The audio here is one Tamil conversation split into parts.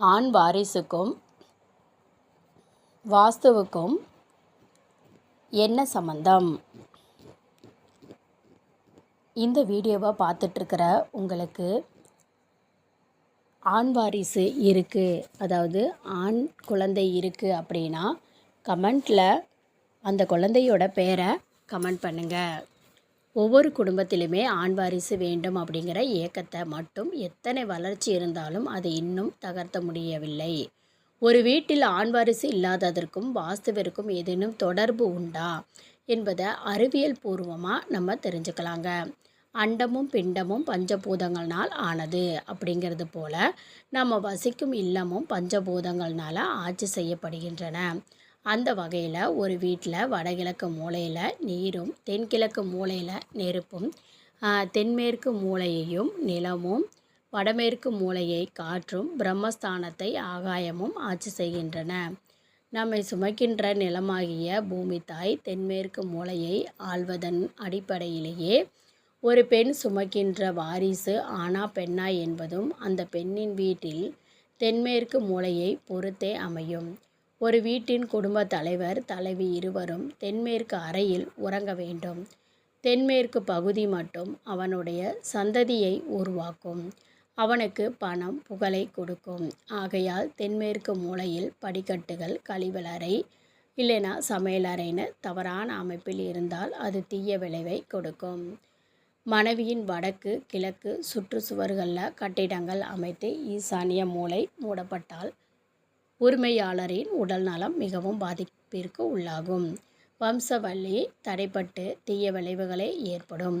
ஆண் வாரிசுக்கும் வாஸ்துவுக்கும் என்ன சம்மந்தம் இந்த வீடியோவை பார்த்துட்ருக்கிற உங்களுக்கு ஆண் வாரிசு இருக்குது அதாவது ஆண் குழந்தை இருக்குது அப்படின்னா கமெண்ட்டில் அந்த குழந்தையோட பேரை கமெண்ட் பண்ணுங்கள் ஒவ்வொரு குடும்பத்திலுமே ஆண் வாரிசு வேண்டும் அப்படிங்கிற ஏக்கத்தை மட்டும் எத்தனை வளர்ச்சி இருந்தாலும் அதை இன்னும் தகர்த்த முடியவில்லை. ஒரு வீட்டில் ஆண் வாரிசு இல்லாததற்கும் வாஸ்துவிற்கும் ஏதேனும் தொடர்பு உண்டா என்பதை அறிவியல் பூர்வமாக நம்ம தெரிஞ்சுக்கலாங்க. அண்டமும் பிண்டமும் பஞ்சபூதங்கள்னால் ஆனது அப்படிங்கிறது போல நம்ம வசிக்கும் இல்லமும் பஞ்சபூதங்கள்னால ஆட்சி செய்யப்படுகின்றன. அந்த வகையில் ஒரு வீட்டில் வடகிழக்கு மூலையில் நீரும் தென்கிழக்கு மூலையில் நெருப்பும் தென்மேற்கு மூலையையும் நிலமும் வடமேற்கு மூலையை காற்றும் பிரம்மஸ்தானத்தை ஆகாயமும் ஆட்சி செய்கின்றன. நம்மை சுமக்கின்ற நிலமாகிய பூமி தாய் தென்மேற்கு மூலையை ஆள்வதன் அடிப்படையிலேயே ஒரு பெண் சுமக்கின்ற வாரிசு ஆனா பெண்ணா என்பதும் அந்த பெண்ணின் வீட்டில் தென்மேற்கு மூலையை பொறுத்தே அமையும். ஒரு வீட்டின் குடும்ப தலைவர் தலைவி இருவரும் தென்மேற்கு அறையில் உறங்க வேண்டும். தென்மேற்கு பகுதி மட்டும் அவனுடைய சந்ததியை உருவாக்கும். அவனுக்கு பணம் புகழை கொடுக்கும். ஆகையால் தென்மேற்கு மூலையில் படிக்கட்டுகள் கழிவலறை இல்லைனா சமையலறைன்னு தவறான அமைப்பில் இருந்தால் அது தீய விளைவை கொடுக்கும். மனைவியின் வடக்கு கிழக்கு சுற்றுச்சுவர்களில் கட்டிடங்கள் அமைத்து ஈசானிய மூலை மூடப்பட்டால் உரிமையாளரின் உடல் நலம் மிகவும் பாதிப்பிற்கு உள்ளாகும். வம்சவள்ளி தடைப்பட்டு தீய விளைவுகளை ஏற்படும்.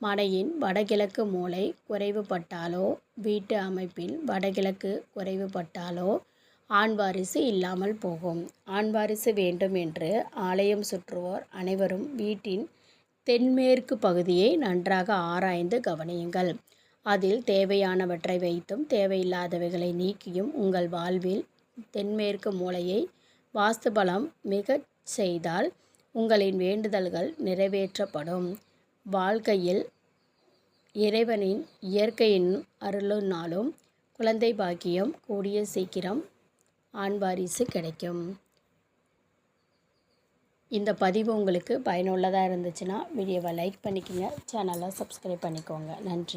மனையின் வடகிழக்கு மூளை குறைவுபட்டாலோ வீட்டு அமைப்பில் வடகிழக்கு குறைவுபட்டாலோ ஆண் வாரிசு இல்லாமல் போகும். ஆண் வாரிசு வேண்டும் என்று ஆலயம் சுற்றுவோர் அனைவரும் வீட்டின் தென்மேற்கு பகுதியை நன்றாக ஆராய்ந்து கவனியுங்கள். அதில் தேவையானவற்றை வைத்தும் தேவையில்லாதவைகளை நீக்கியும் உங்கள் வாழ்வில் தென்மேற்கு மூலையை வாஸ்து பலம் மிக செய்தால் உங்களின் வேண்டுதல்கள் நிறைவேற்றப்படும். வாழ்க்கையில் இறைவனின் இயற்கையின் அருளினாலும் குழந்தை பாக்கியம் கூடிய சீக்கிரம் ஆண்வாரிசு கிடைக்கும். இந்த பதிவு உங்களுக்கு பயனுள்ளதாக இருந்துச்சுன்னா வீடியோவை லைக் பண்ணிக்கோங்க சேனலை சப்ஸ்கிரைப் பண்ணிக்கோங்க. நன்றி.